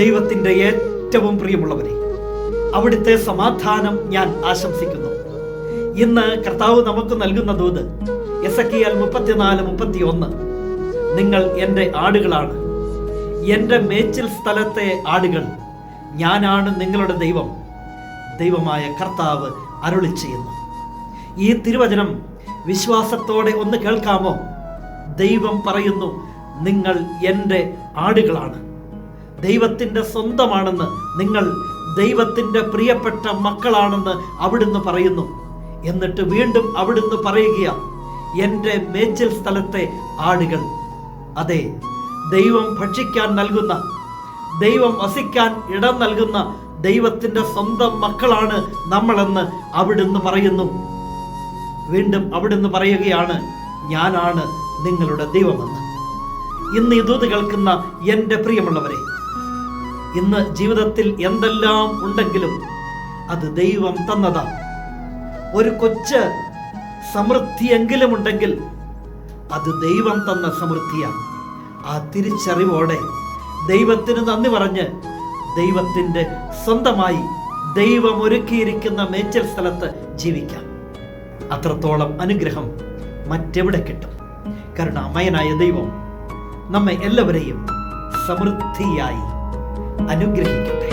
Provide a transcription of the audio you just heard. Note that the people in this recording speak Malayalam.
ദൈവത്തിന്റെ ഏറ്റവും പ്രിയമുള്ളവരെ അവിടുത്തെ സമാധാനം ഞാൻ ആശംസിക്കുന്നു. ഇന്ന് കർത്താവ് നമുക്ക് നൽകുന്ന ദൂത് എസ് എൽ മുപ്പത്തിനാല് മുപ്പത്തി ഒന്ന് നിങ്ങൾ എന്റെ ആടുകളാണ്. എന്റെ മേച്ചിൽ സ്ഥലത്തെ ആടുകൾ ഞാനാണ് നിങ്ങളുടെ ദൈവം. ദൈവമായ കർത്താവ് അരുളി ചെയ്യുന്നു. ഈ തിരുവചനം വിശ്വാസത്തോടെ ഒന്ന് കേൾക്കാമോ? ദൈവം പറയുന്നു നിങ്ങൾ എന്റെ ആടുകളാണ്. ദൈവത്തിന്റെ സ്വന്തമാണെന്ന് നിങ്ങൾ ദൈവത്തിന്റെ പ്രിയപ്പെട്ട മക്കളാണെന്ന് അവിടുന്ന് പറയുന്നു. എന്നിട്ട് വീണ്ടും അവിടുന്ന് പറയുകയാണ് എന്റെ മേച്ചിൽ സ്ഥലത്തെ ആടുകൾ. അതെ ദൈവം ഭക്ഷിക്കാൻ നൽകുന്ന ദൈവം വസിക്കാൻ ഇടം നൽകുന്ന ദൈവത്തിന്റെ സ്വന്തം മക്കളാണ് നമ്മളെന്ന് അവിടുന്ന് പറയുന്നു. വീണ്ടും അവിടുന്ന് പറയുകയാണ് ഞാനാണ് നിങ്ങളുടെ ദൈവമെന്ന്. ഇന്ന് ഇതൂത് കേൾക്കുന്ന എന്റെ പ്രിയമുള്ളവരെ ഇന്ന് ജീവിതത്തിൽ എന്തെല്ലാം ഉണ്ടെങ്കിലും അത് ദൈവം തന്നതാണ് ഒരു കൊച്ച് സമൃദ്ധിയെങ്കിലും ഉണ്ടെങ്കിൽ അത് ദൈവം തന്ന സമൃദ്ധിയാണ് ആ തിരിച്ചറിവോടെ ദൈവത്തിന് നന്ദി പറഞ്ഞ് ദൈവത്തിന്റെ സ്വന്തമായി ദൈവം ഒരുക്കിയിരിക്കുന്ന മേച്ചൽ സ്ഥലത്ത് ജീവിക്കാം. അത്രത്തോളം അനുഗ്രഹം മറ്റെവിടെ കിട്ടും? കരുണാമയനായ ദൈവം നമ്മെ എല്ലാവരെയും സമൃദ്ധിയായി അനുഗ്രഹിക്കട്ടെ.